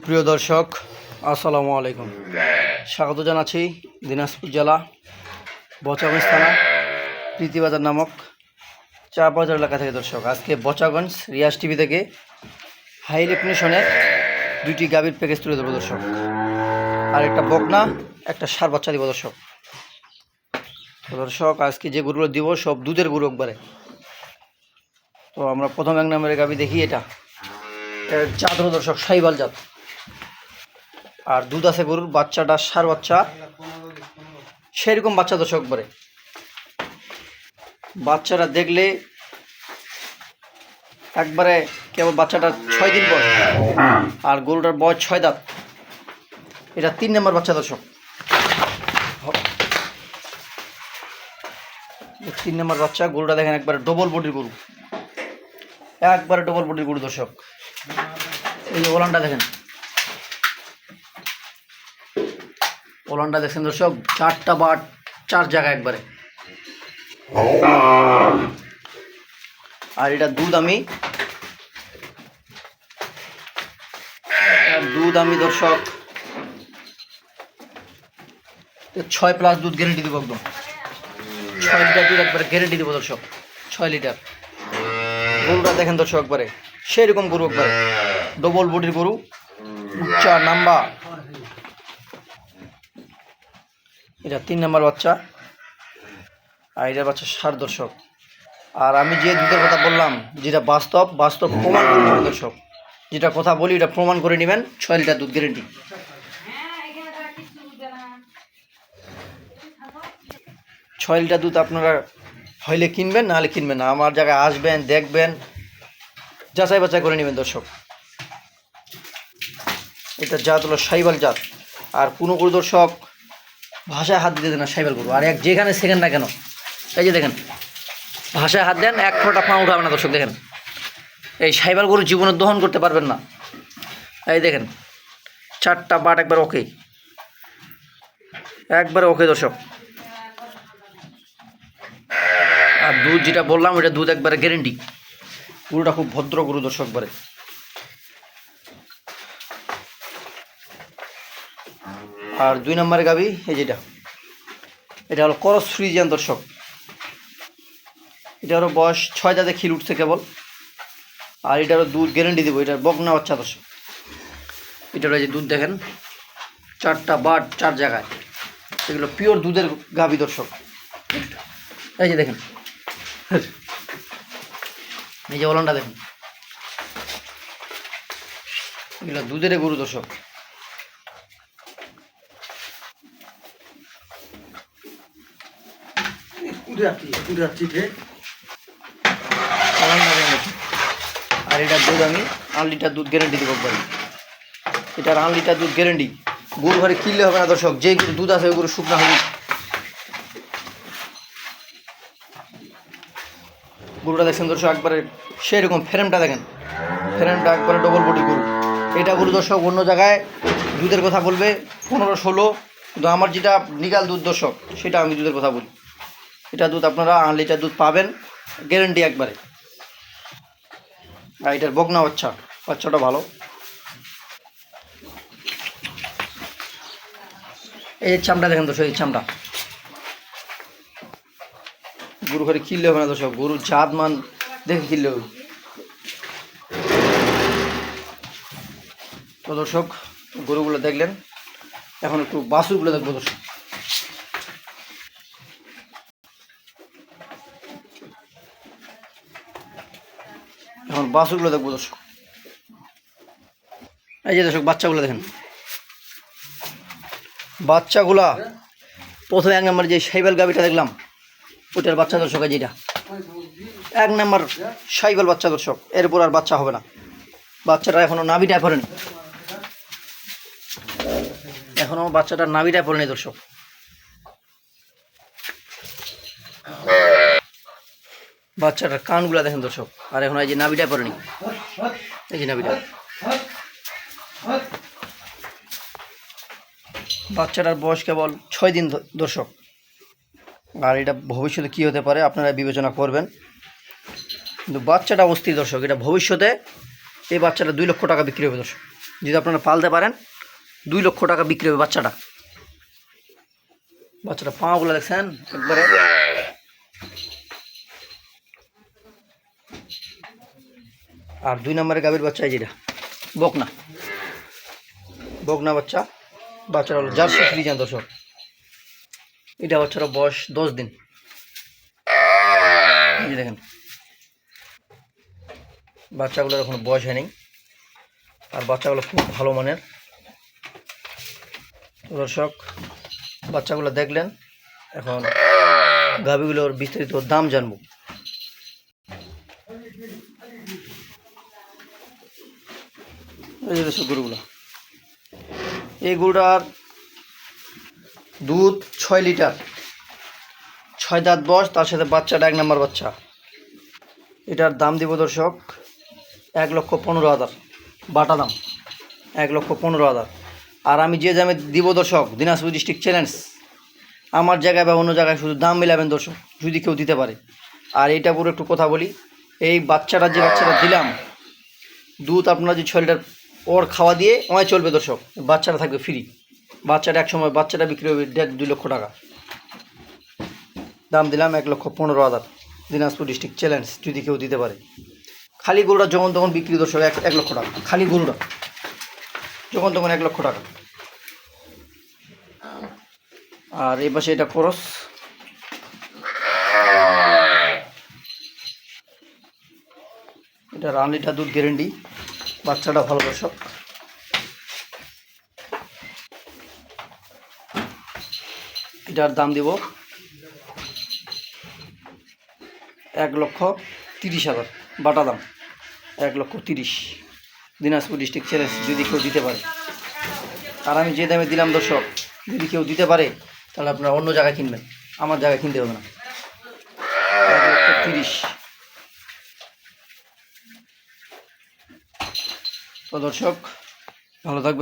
প্রিয় দর্শক, আসসালামু আলাইকুম। স্বাগত জানাচ্ছি দিনাজপুর জেলা বচাগঞ্জ থানা, প্রীতিবাজার নামক চা বাজার এলাকা থেকে দর্শক। আজকে বচাগঞ্জ রিয়াজ টিভি থেকে হাই রেকনিশনের দুটি গাভীর প্যাকেজ তুলে দেবো দর্শক। আর একটা বকনা, একটা সার বাচ্চা দিব দর্শক। দর্শক, আজকে যে গরুগুলো দিব সব দুধের গরু একবারে। তো আমরা প্রথম এক নম্বরের গাভী দেখি এটা। জাত দর্শক, সাইবাল জাত। আর দুধ আছে গরুর, বাচ্চাটা সার বাচ্চা। সেরকম বাচ্চা দর্শক করে বাচ্চারা দেখলে একবারে কেবল বাচ্চাটা ছয় দিন পর আর গরুটার বয়স ছয় দাঁত। এটা তিন নম্বর বাচ্চা দর্শক। তিন নম্বর বাচ্চা, গরুটা দেখেন একবারে ডবল বডির গরু। একবারে ডবল বডির গরু দর্শক। এই ওলানটা দেখেন। ওলানটা দেখছেন দর্শক, চারটা বাট চার জায়গা একবারে। আর এটা দুধ আমি দুধ আমি দর্শক ছয় প্লাস দুধ গ্যারেন্টি দেবো একদম। ছয় লিটার দুধ একবারে গ্যারেন্টি দেবো দর্শক। ছয় লিটার গরুটা দেখেন দর্শক একবারে। সেরকম গরু একবারে। ডবল বডির গরু। উচ্চা নাম্বা এটা তিন নাম্বার বাচ্চা, আর এটা বাচ্চা ষাট দর্শক আর আমি যে দুধের কথা বললাম, যেটা বাস্তব বাস্তব প্রমাণ দর্শক। যেটা কথা বলি, এটা প্রমাণ করে নেবেন, ছয় লিটার দুধ গ্যারেন্টি ছয় লিটার দুধ আপনারা হইলে কিনবেন, নাহলে কিনবেন না। আমার জায়গায় আসবেন, দেখবেন, যাচাই বাছাই করে নেবেন দর্শক। এটা জাত হলো সাইবাল জাত। আর কোনো দর্শক ভাষায় হাত দিতে না সাইবাল গরু আর এক যেখানে সেকেন্ড না কেন? এই যে দেখেন, ভাষায় হাত দেন, এক ফোঁটা পা উঠাবে না, দর্শক, দেখেন। এই সাইবাল গরু জীবনে দহন করতে পারবেন না। এই দেখেন, চারটা বাট একবার ওকে। একবারে ওকে, দর্শক। আর দুধ যেটা বললাম, ওইটা দুধ একবারে গ্যারেন্টি গরুটা খুব ভদ্র গরু, দর্শক, একবারে। আর দুই নম্বরে গাবি, এই যেটা। এটা হলো করস ফ্রিজিয়ান দর্শক। এটা হলো বয়স ছয় দাঁতে খিল উঠছে কেবল। আর এটারও দুধ গ্যারেন্টি দেবো এটার বকনা বাচ্চা দর্শক। এটার এই যে দুধ দেখেন, চারটা বাট চার জায়গায়। এগুলো পিওর দুধের গাভী দর্শক। এই যে দেখেন। এই যে ওলানটা দেখুন। এগুলো দুধের গরু দর্শক। আর এটার দুধ আমি আট লিটার দুধ গ্যারেন্টি দেবো একবারে। এটার আট লিটার দুধ গ্যারেন্টি গরু ঘরে কিনলে হবে না, দর্শক। যে দুধ আছে, ওই গরু শুকনা হবে গরুটা দেখছেন দর্শক, একবারে সেরকম ফ্রেমটা দেখেন। ফ্রেমটা একবারে ডবল বডি গরু। এটা গরু দর্শক অন্য জায়গায় দুধের কথা বলবে, পনেরো, ষোলো। কিন্তু আমার যেটা নিগাল দুধ দর্শক, সেটা আমি দুধের কথা বলি। এটা দুধ আপনারা লিটার দুধ পাবেন গ্যারেন্টি একবারে। আর এটার বকনা বাচ্চা, বাচ্চাটা ভালো। এই চামড়া দেখেন দর্শক, এই চামড়া। গরু ঘরে কিনলে হবে না দর্শক গরু জাত মান দেখে কিনলে হবে। তো দর্শক, গরুগুলো দেখলেন, এখন একটু বাসুরগুলো দেখব দর্শক। এখন বাসুরগুলো দেখব, দর্শক। এই যে দর্শক, বাচ্চাগুলো দেখেন। বাচ্চাগুলা প্রথমে এক নম্বর যে সাইবেল গাবিটা দেখলাম ওটার বাচ্চা দর্শক যেটা এক নম্বর সাইবেল বাচ্চা দর্শক এরপর আর বাচ্চা হবে না। বাচ্চাটা এখনও নাভিটায় পড়েনি এখনও বাচ্চাটার নাভিটায় পড়েনি দর্শক। বাচ্চাটার কানগুলা দেখেন দর্শক। আর এখন এই যে নাভিটায় পড়েনি এই যে নাবিটা বাচ্চাটার বয়স কেবল ছয় দিন দর্শক। আর এটা ভবিষ্যতে কী হতে পারে আপনারা বিবেচনা করবেন। কিন্তু বাচ্চাটা অস্থির দর্শক, এটা ভবিষ্যতে এই বাচ্চাটা দুই লক্ষ টাকা বিক্রি হবে দর্শক। যদি আপনারা পালতে পারেন, দুই লক্ষ টাকা বিক্রি হবে বাচ্চাটা। বাচ্চাটা পাগুলো দেখছেন? একবারে। আর দুই নম্বরের গাভীর বাচ্চা এই যেটা, বকনা। বকনা বাচ্চা বাচ্চারা হলো জার্সি ফ্রিজান দর্শক। এটা বাচ্চারা বয়স দশ দিন। দেখেন। বাচ্চাগুলোর এখন বয়স হয়নি। আর বাচ্চাগুলো খুব ভালো মানের। দর্শক, বাচ্চাগুলো দেখলেন, এখন গাভীগুলোর বিস্তারিত দাম জানব। এই যে দর্শক গরুগুলো। এই গরুটার দুধ ছয় লিটার। ছয় দাঁত বয়স, তার সাথে বাচ্চাটা এক নম্বর বাচ্চা। এটার দাম দিব দর্শক এক লক্ষ পনেরো হাজার। বাটা দাম, এক লক্ষ পনেরো হাজার। আর আমি যে দামে দিব দর্শক, দিনাজপুর ডিস্ট্রিক্ট চ্যালেঞ্জ। আমার জায়গায় বা অন্য জায়গায় শুধু দাম মিলাবেন দর্শক, যদি কেউ দিতে পারে। আর এইটা পুরো একটু কথা বলি, এই বাচ্চাটা যে বাচ্চাটা দিলাম, দুধ আপনারা যে ছয় লিটার ওর খাওয়া দিয়ে আমায় চলবে দর্শক। বাচ্চাটা থাকবে ফ্রি বাচ্চাটা এক সময় বাচ্চাটা বিক্রি হবে দেড়, দুই লক্ষ টাকা। দাম দিলাম এক লক্ষ পনেরো হাজার। দিনাজপুর ডিস্ট্রিক্ট চ্যালেঞ্জ যদি কেউ দিতে পারে। খালি গরুটা যখন তখন বিক্রি দর্শক এক এক লক্ষ টাকা। খালি গরুটা। যখন তখন এক লক্ষ টাকা। আর এই পাশে এটা খরচ। এটা রান লিটার দুধ গ্যারেন্টি বাচ্চাটা ভালো দর্শক এটার দাম দিব এক লক্ষ তিরিশ হাজার, বাটা দাম এক লক্ষ তিরিশ। দিনাজপুর ডিস্ট্রিক্ট চ্যালেঞ্জ যদি কেউ দিতে পারে। আর আমি যে দামে দিলাম দর্শক, যদি কেউ দিতে পারে, তাহলে আপনারা অন্য জায়গায় কিনবেন। আমার জায়গায় কিনতে হবে না। এক লক্ষ তিরিশ। তো দর্শক ভালো থাকবেন।